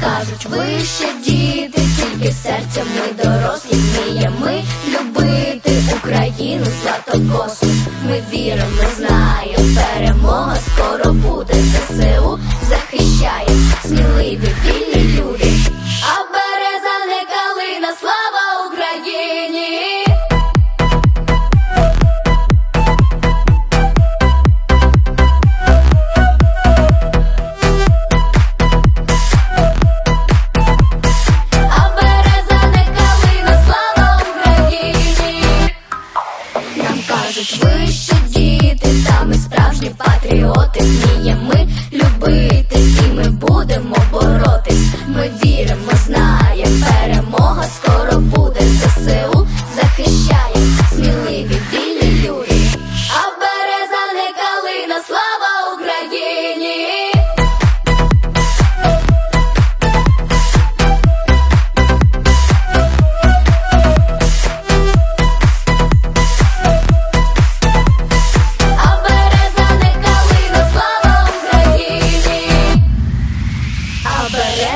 кажуть, ви ще діти, тільки серцем ми дорослі вміємо любити Україну златокосу. Ми віримо, знаємо, перемога скоро буде. ЗСУ Нам кажуть,